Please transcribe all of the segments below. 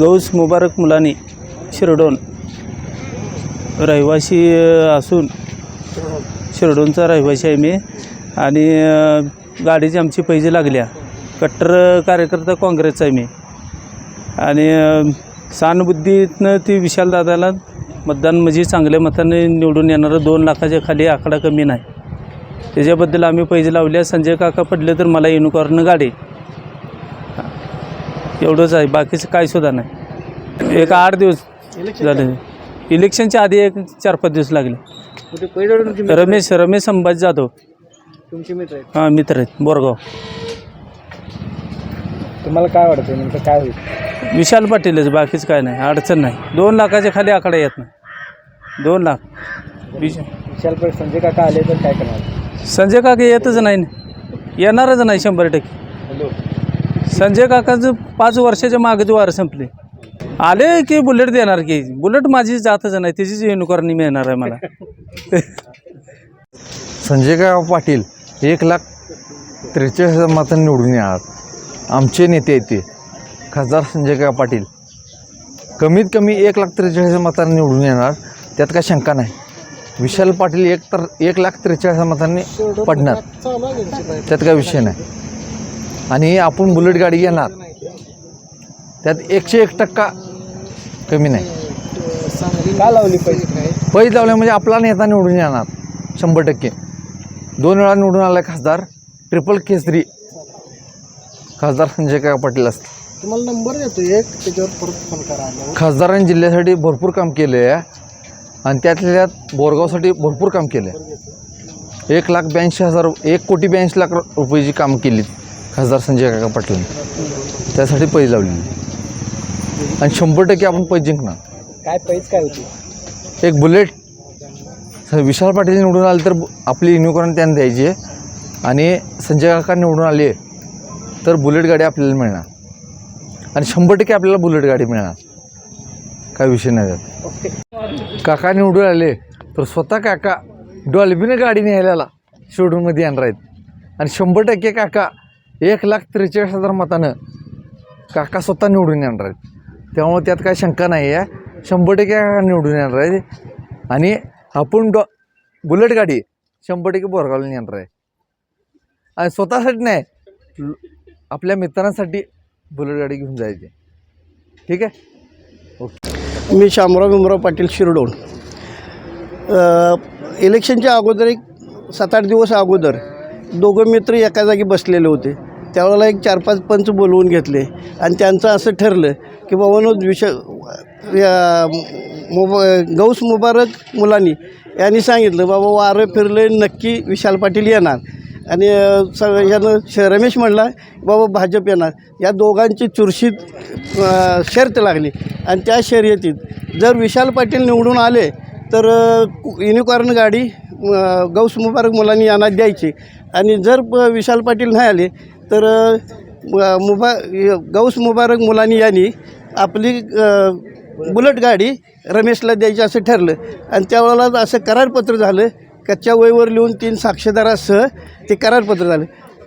Gauss मुबारक मुलानी शिरडोन रहिवासी असून शिरडोनचा रहिवासी आहे मी. आणि गाडीची आमची पैजे लागल्या. कट्टर कार्यकर्ता काँग्रेसचा आहे मी. आणि अ, सहानुभूतीतनं ती विशालदादाला मतदान म्हणजे चांगल्या मताने निवडून येणारं दोन लाखाच्या खाली आकडा कमी नाही. त्याच्याबद्दल आम्ही पैसे लावले संजय काका पडले तर मला युनिकॉर्न गाडी. एवढंच आहे बाकीचं काय सुद्धा नाही. एक आठ दिवस झाले. इलेक्शनच्या आधी एक चार पाच दिवस लागले. तुमचे मित्र- रमेश रमेश संभाजी जाधव. तुमचे मित्र आहेत. हां मित्र आहेत बोरगाव. तुम्हाला काय वाटतं नेमकं काय होईल? विशाल पाटीलच बाकीचं काय नाही अडचण नाही. दोन लाखाच्या खाली आकडा येत नाही. दोन लाख. विश विशाल पर संजय काका आले तर काय करणार? संजय काका येतच नाही. ना. येणारच नाही शंभर टक्के. संजय काकाचं पाच वर्षाच्या मागेच वारं संपले. आले की बुलेट देणार की? बुलेट माझी जातच नाही त्याचीच युनिकॉर्नी मिळणार आहे मला. संजय संजयराव पाटील एक लाख त्रेचाळीस हजार मतांनी निवडून येणार. आमचे नेते आहेत ते. खासदार संजयराव पाटील. कमीत कमी एक लाख त्रेचाळीस हजार मतांनी निवडून येणार. त्यात काय शंका नाही. विशाल पाटील एक तर एक लाख त्रेचाळीस हजार मतांनी पडणार. त्यात काय विषय नाही. आणि आपण बुलेट गाडी घेणार. त्यात एकशे एक टक्का कमी नाही. का लावली पाहिजे पैसे लावले म्हणजे आपला नेता निवडून येणार शंभर टक्के. दोन वेळा निवडून आला खासदार ट्रिपल केसरी. खासदार संजय काका पाटील असतील. तुम्हाला नंबर देतो एक त्याच्यावर परत फोन करा. खासदारांनी जिल्ह्यासाठी भरपूर काम केले आहे आणि त्यातल्या त्यात बोरगावसाठी भरपूर काम केलं आहे एक लाख ब्याऐंशी हजार एक कोटी ब्याऐंशी लाख रुपयाची कामं केली खासदार संजय काका पाटलांनी त्यासाठी पैसे लावलेली आणि शंभर टक्के आपण पैसे जिंकणार. काय पैज काय होती? एक बुलेट. विशाल पाटील निवडून आले तर आपली युनिकॉर्न त्यांना द्यायची आहे. आणि संजय काका निवडून आले तर बुलेट गाडी आपल्याला मिळणार. आणि शंभर टक्के आपल्याला बुलेट गाडी मिळणार. काय विषय नाही त्यात. काका निवडून आले तर स्वतः काका डॉल्बीनं गाडी न्यायला शोरूममध्ये येणार आहेत. आणि शंभर टक्के काका एक लाख त्रेचाळीस हजार मतानं काका स्वतः निवडून येणार आहेत. त्यामुळे त्यात काय शंका नाही आहे. शंभर टक्के काका निवडून येणार आहेत. आणि आपण डॉ बुलेट गाडी शंभर टक्के बोरगावला येणार आहे. आणि स्वतःसाठी नाही आपल्या मित्रांसाठी बुलेट गाडी घेऊन जायची. ठीक आहे? ओके. मी शामराव भीमराव पाटील शिरडोण इलेक्शनच्या अगोदर एक सात आठ दिवस अगोदर दोघं मित्र एका जागी बसलेले होते. त्यावेळेला एक चार पाच पंच बोलवून घेतले. आणि त्यांचं असं ठरलं की बाबांनो विष या गौस मुबारक मुलांनी यांनी सांगितलं बाबा वारं फिरलं नक्की विशाल पाटील येणार. आणि अ, स यानं श रमेश म्हणला बाबा भाजप येणार. या दोघांची चुरशीत शर्त लागली. आणि त्या शर्यतीत जर विशाल पाटील निवडून आले तर युनिकॉर्न गाडी गौस मुबारक मुलांनी यांना द्यायची. आणि जर प- विशाल पाटील नाही आले तर मुबा य- गौस मुबारक मुलानी यांनी आपली बुलट गाडी रमेशला द्यायची असं ठरलं. आणि त्यावेळेला असं करारपत्र झालं. कच्च्या वयवर लिहून तीन साक्षीदारासह ते करारपत्र झालं.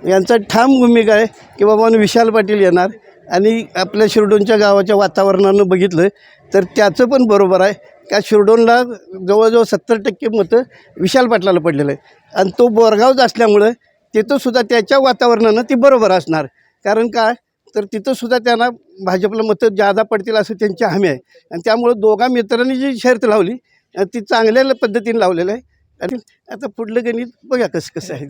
यांचा ठाम भूमिका आहे की बाबा विशाल पाटील येणार आणि आपल्या शिरडोनच्या गावाच्या वातावरणानं बघितलं तर त्याचं पण बरोबर आहे. का शिरडोनला जवळजवळ सत्तर टक्के मतं विशाल पाटलाला पडलेलं आहे. आणि तो बोरगावच असल्यामुळं तिथंसुद्धा त्याच्या वातावरणानं ती बरोबर असणार. कारण काय तर तिथंसुद्धा त्यांना भाजपला मतं जादा पडतील असं त्यांची हमी आहे. आणि त्यामुळं दोघा मित्रांनी जी शर्त लावली ती चांगल्या पद्धतीने लावलेलं आहे. आणि आता पुढलं गणित बघा कसं कसं आहे.